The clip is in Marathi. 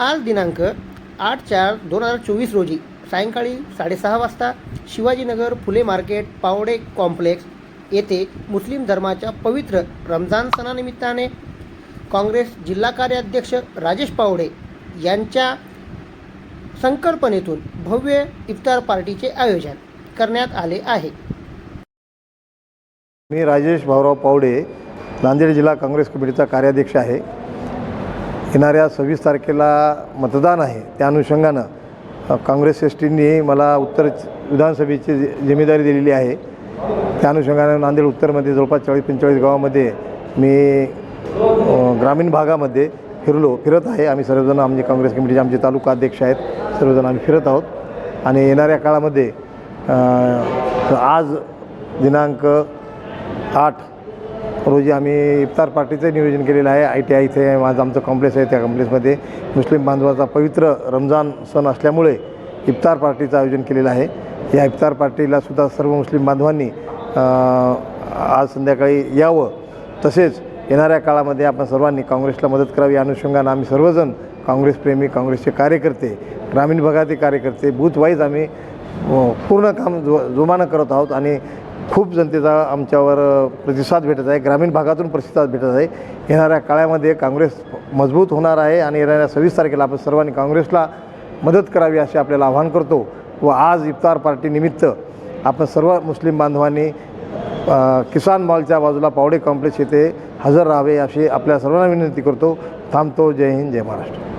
आज दिनांक आठ चार दोन हजार चोवीस रोजी सायंकाळी साडेसहा वाजता शिवाजीनगर फुले मार्केट पावडे कॉम्प्लेक्स येथे मुस्लिम धर्माच्या पवित्र रमजान सणानिमित्ताने काँग्रेस जिल्हा कार्याध्यक्ष राजेश पावडे यांच्या संकल्पनेतून भव्य इफ्तार पार्टीचे आयोजन करण्यात आले आहे. मी राजेश भाऊराव पावडे नांदेड जिल्हा काँग्रेस कमिटीचा कार्याध्यक्ष आहे. येणाऱ्या सव्वीस तारखेला मतदान आहे. त्या अनुषंगानं काँग्रेस एस टींनी मला उत्तर विधानसभेची जिम्मेदारी दिलेली आहे. त्या अनुषंगानं नांदेड उत्तरमध्ये जवळपास चाळीस पंचेचाळीस गावामध्ये मी ग्रामीण भागामध्ये फिरलो फिरत आहे. आम्ही सर्वजण आमचे काँग्रेस कमिटीचे आमचे तालुका अध्यक्ष आहेत. सर्वजण आम्ही फिरत आहोत. आणि येणाऱ्या काळामध्ये आज दिनांक आठ रोजी आम्ही इफ्तार पार्टीचं नियोजन केलेलं आहे. आय टी आय इथे माझं आमचं कॉम्प्लेक्स आहे त्या कॉम्प्लेक्समध्ये मुस्लिम बांधवाचा पवित्र रमजान सण असल्यामुळे इफ्तार पार्टीचं आयोजन केलेलं आहे. या इफ्तार पार्टीला सुद्धा सर्व मुस्लिम बांधवांनी आज संध्याकाळी यावं. तसेच येणाऱ्या काळामध्ये आपण सर्वांनी काँग्रेसला मदत करावी. या अनुषंगानं आम्ही सर्वजण काँग्रेसप्रेमी काँग्रेसचे कार्यकर्ते ग्रामीण भागातील कार्यकर्ते बूथवाईज आम्ही पूर्ण काम जो जोमानं करत आहोत आणि खूप जनतेचा आमच्यावर प्रतिसाद भेटत आहे. ग्रामीण भागातून प्रतिसाद भेटत आहे. येणाऱ्या काळामध्ये काँग्रेस मजबूत होणार आहे आणि येणाऱ्या सव्वीस तारखेला आपण सर्वांनी काँग्रेसला मदत करावी असे आपल्याला आवाहन करतो व आज इफ्तार पार्टीनिमित्त आपण सर्व मुस्लिम बांधवांनी किसान मॉलच्या बाजूला पावडे कॉम्प्लेक्स येथे हजर राहावे अशी आपल्या सर्वांना विनंती करतो. थांबतो. जय हिंद जय महाराष्ट्र.